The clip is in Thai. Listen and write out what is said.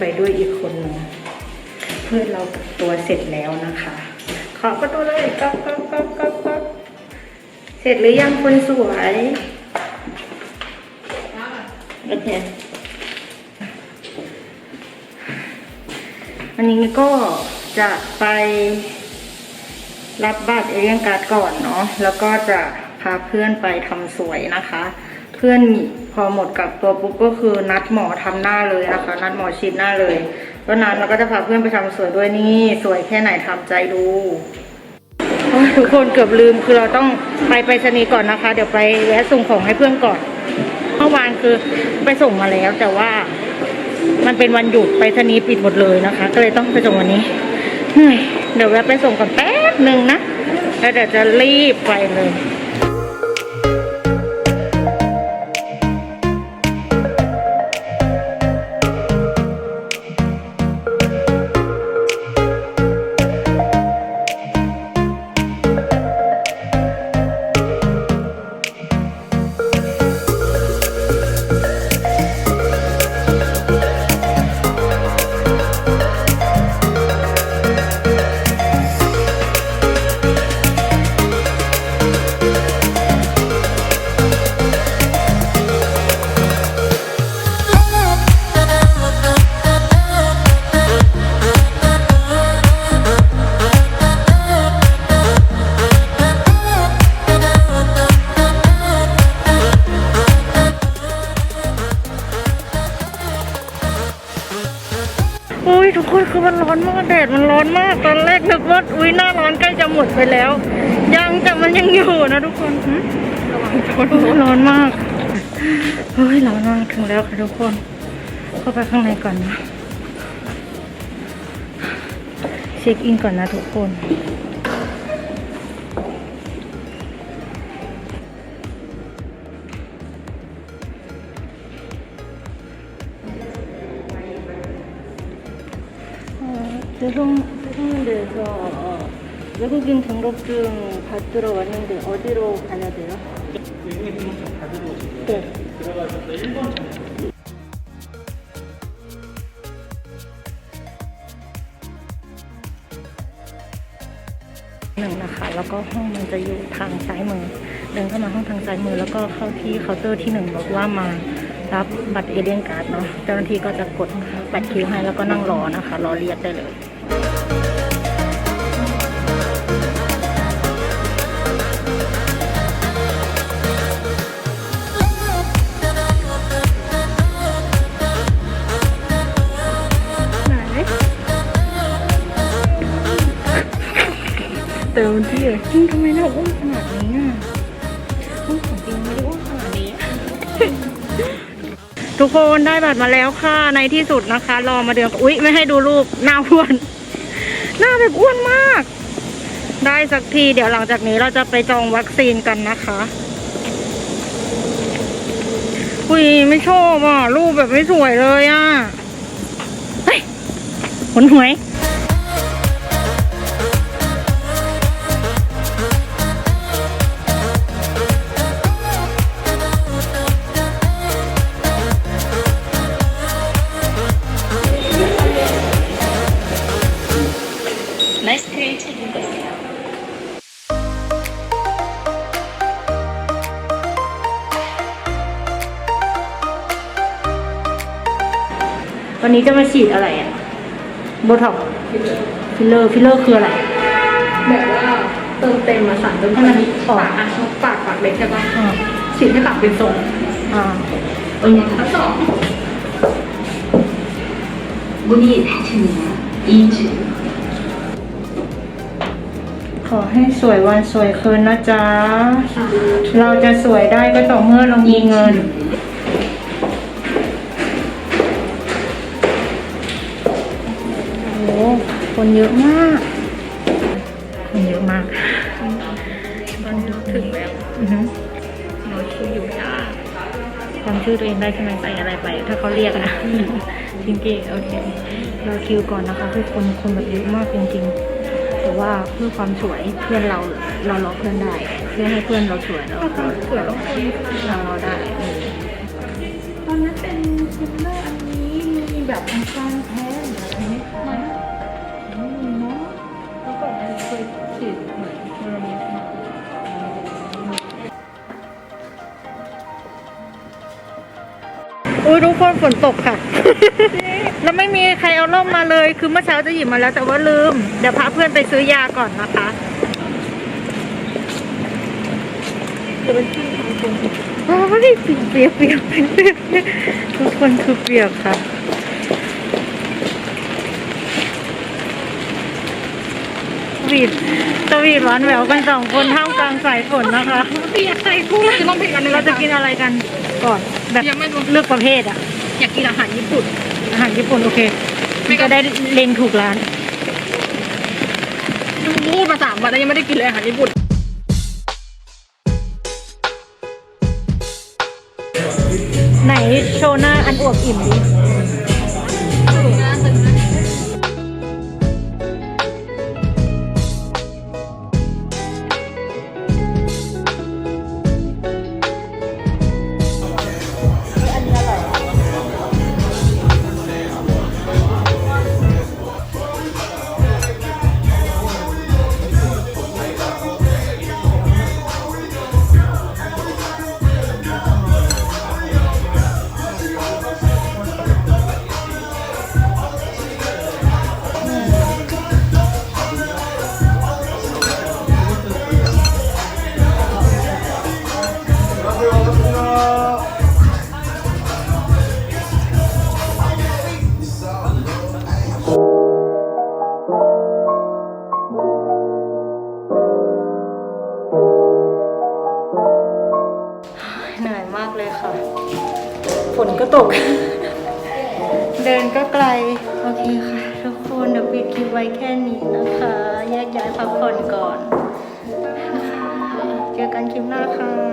ไปด้วยอีกคนเพื่อนเราตัวเสร็จแล้วนะคะ ขอประตูเลยก๊อกก๊อกก๊อกก๊อกก๊อกเสร็จหรือยังคนสวยโอเควันนี้ก็จะไปรับบัตรเอเลียนการ์ดก่อนเนาะแล้วก็จะพาเพื่อนไปทำสวยนะคะ เพื่อน อหมดกับตัวปุ๊บก็คือนัดหมอทำหน้าเลยนะคะ นัดหมอฉีดหน้าเลยก็นั้นเราก็จะพาเพื่อนไปทำสวยด้วยนี่ สวยแค่ไหนทำใจรู้ทุกคนเกือบลืมคือเราต้องไปไปรษณีก่อนนะคะ เดี๋ยวไปแวะส่งของให้เพื่อนก่อนเมื่อวานคือไปส่งมาแล้ว แต่ว่ามันเป็นวันหยุดไปรษณีปิดหมดเลยนะคะ ก็เลยต้องไปส่งวันนี้เหนื่อยเดี๋ยวแวะไปส่งก่อนแป๊บหนึ่งนะแล้วเดี๋ยวจะรีบไปเลย ยทุกคนคือมันร้อนมากแดดมันร้อนมาก ตอนแรกนึกว่าอุ้ยหน้าร้อนใกล้จะหมดไปแล้ว ยังแต่มันยังอยู่นะทุกคนร้อนมากเฮ้ยร้อนมากถึงแล้วค่ะทุกคน เข้าไปข้างในก่อนนะเช็คอินก่อนนะทุกคน 어, 죄송, 죄송한데서 어, 외국인 등록증 받으러 왔는데 어디로 가야 돼요? 외국인 등록증 받으러 오시고요. 네. 들어가셔서 1번 정หนึ่งนะคะ แล้วก็ห้องมันจะอยู่ทางซ้ายมือ เดินเข้ามาห้องทางซ้ายมือ แล้วก็เข้าที่เคาน์เตอร์ที่หนึ่งบอกว่ามารับบัตรเอเลียนการ์ดเนาะ เจ้าหน้าที่ก็จะกดบัตรคิวให้แล้วก็นั่งรอนะคะ รอเรียกได้เลย เติมที่เลยจริงทำไมเราอ้วนขนาดนี้อะอ้วนของจริงไม่ได้อ้วนขนาดนี้ ทุกคนได้บัตรมาแล้วค่ะ ในที่สุดนะคะ รอมาเดือนอุ๊ย ไม่ให้ดูรูปหน้าอ้วน หน้าแบบอ้วนมาก ได้สักทีเดี๋ยวหลังจากนี้เราจะไปจองวัคซีนกันนะคะอุ้ยไม่ชอบอะรูปแบบไม่สวยเลยอะ เฮ้ยหนหวย วันนี้จะมาฉีดอะไรอ่ะ โบท็อกซ์ฟิลเลอร์ ฟิลเลอร์คืออะไร แบบว่าเติมเต็มมาสารเติม ให้มันออก ปากอ่ะปากปากเล็กใช่ปะ อ่า ฉีดให้ปากเป็นทรง อ่า เออทั้งสอง 문이 닫힙니다. 2주. ขอให้สวยวันสวยคืนนะจ๊ะ เราจะสวยได้ก็ต่อเมื่อเรามีเงิน คนเยอะมาก คนเยอะมากตอนนี้ถึงแล้วอือฮึรอคิวอยู่จ้าจำชื่อตัวเองได้ใช่ไหมใส่อะไรไป ถ้าเขาเรียกอะพิงกี้โอเครอคิวก่อนนะคะทุกคนคนแบบเยอะมากจริงๆแต่ว่าเพื่อความสวยเพื่อนเราเรารอเพื่อนได้ เพื่อให้เพื่อนเราสวยเราเผื่อต้องคนเรารอได้เออตอนนั้นเป็นฟิลเลอร์อันนี้มีแบบทางการแพ้หรืออะไรไหม ยทุกคนฝนตกค่ะ แล้วไม่มีใครเอาร่มมาเลย คือเมื่อเช้าจะหยิบมาแล้วแต่ว่าลืม เดี๋ยวพาเพื่อนไปซื้อยาก่อนนะคะโอ้ยเปียกเปียกเปียกเปียกทุกคนคือเปียกค่ะ วีดสวีทหวานแหววกันสองคนท่ามกลางสายฝนนะคะเปียกใส่กุ้งจะต้องเผ็ดกันเราจะกินอะไรกันก่อนแบบยังไม่รู้เลือกประเภทอะอยากกินอาหารญี่ปุ่น อาหารญี่ปุ่นโอเคไม่ก็จะได้เล็งถูกร้านพูดมาสามวันแล้วยังไม่ได้กินเลยอาหารญี่ปุ่นไหนโชว์หน้าอันอวบอิ่มดิ กเดินก็ไกล โอเคค่ะ ทุกคนเดี๋ยวปิดคลิปไว้แค่นี้นะคะ แยกย้ายพักผ่อนก่อน เจอกันคลิปหน้าค่ะ